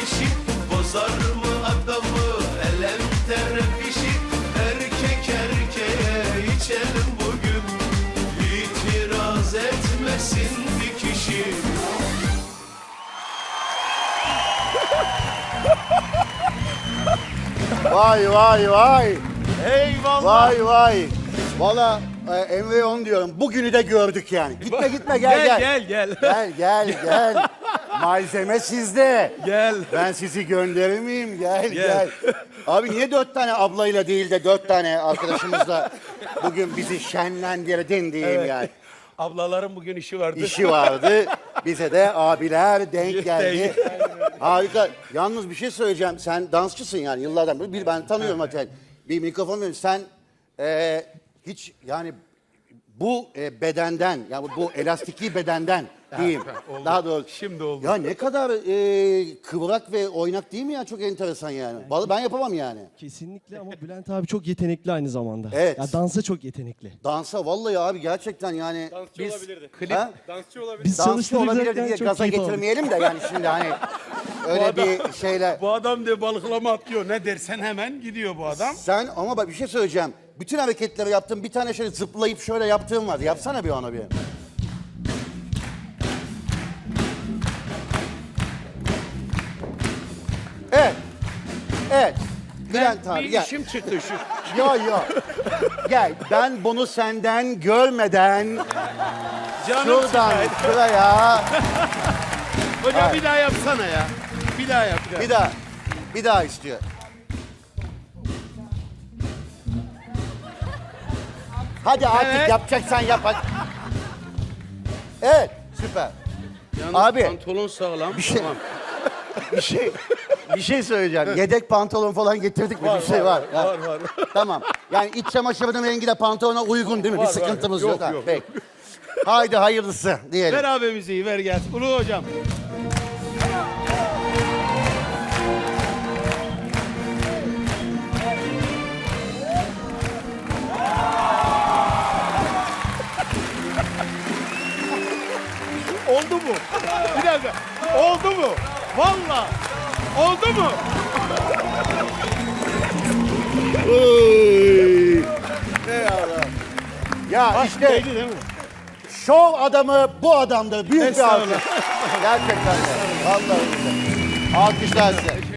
Dişi Bozar mı adamı? Elem terfişi Erkek erkeğe içelim bugün. İtiraz etmesin bir kişi. Vay vay vay. Eyvallah. Vay vay. Valla e, Emre on diyorum. Bugünü de gördük yani. Gitme gitme gel gel. gel gel. Gel gel gel. Malzeme sizde. Gel. Ben sizi gönderir miyim? Gel gel. Abi niye dört tane ablayla değil de dört tane arkadaşımızla bugün bizi şenlendirdin diyeyim yani. Ablaların bugün işi vardı. İşi vardı. Bize de abiler denk geldi. Harika. Yalnız bir şey söyleyeceğim. Sen dansçısın yani yıllardan beri. Bir ben tanıyorum zaten. Bir mikrofon veriyorum. Sen e, hiç yani bu e, bedenden yani bu elastiki bedenden diyeyim. oldu. Daha doğru. Şimdi oldu. Ya ne kadar e, kıvrak ve oynak değil mi ya? Çok enteresan yani. Vallahi ben yapamam yani. Kesinlikle ama Bülent abi çok yetenekli aynı zamanda. Evet. Ya dansa çok yetenekli. Dansa vallahi abi gerçekten yani. Dansçı olabilirdi. Klip Ha? Dansçı olabilirdi. Biz Dansçı çalıştırırken olabilir diye çok gaza keyif aldık. getirmeyelim de yani şimdi hani öyle adam- bir şeyler. Bu adam de balıklama atlıyor. Ne dersen hemen gidiyor bu adam. Sen ama bak bir şey söyleyeceğim. Bütün hareketleri yaptın. Bir tane şöyle zıplayıp şöyle yaptığım var. Yapsana bir ona bir. Evet. Evet. Bülent abi bir gel. işim çıktı şu. Yo yo. Gel. Ben bunu senden görmeden Canım şuradan sıkaydı. şuraya Hocam bir daha yapsana ya. Bir daha yap. Bir daha. bir daha bir daha istiyor. Hadi artık Evet. yapacaksan yap hadi. Evet, süper. Yalnız Abi. Pantolon sağlam. Bir şey- Tamam. Bir şey bir şey söyleyeceğim. Yedek pantolon falan getirdik mi? Bir şey var. var, Ha. var, var. Tamam. Yani iç çamaşırının rengi de pantolona uygun değil mi? Var, bir var. sıkıntımız Yok, yok. ha. yok, Peki. Haydi hayırlısı diyelim. Ver abi müziği ver gelsin. Ulu hocam. Oldu mu? Bir dakika. Oldu mu? Valla. Oldu mu? Ya Bak, işte değdi değil mi? şov adamı bu adamdır. Büyük bir Estağfurullah. alkış. Gerçekten de. Vallahi billahi. Alkışlar size.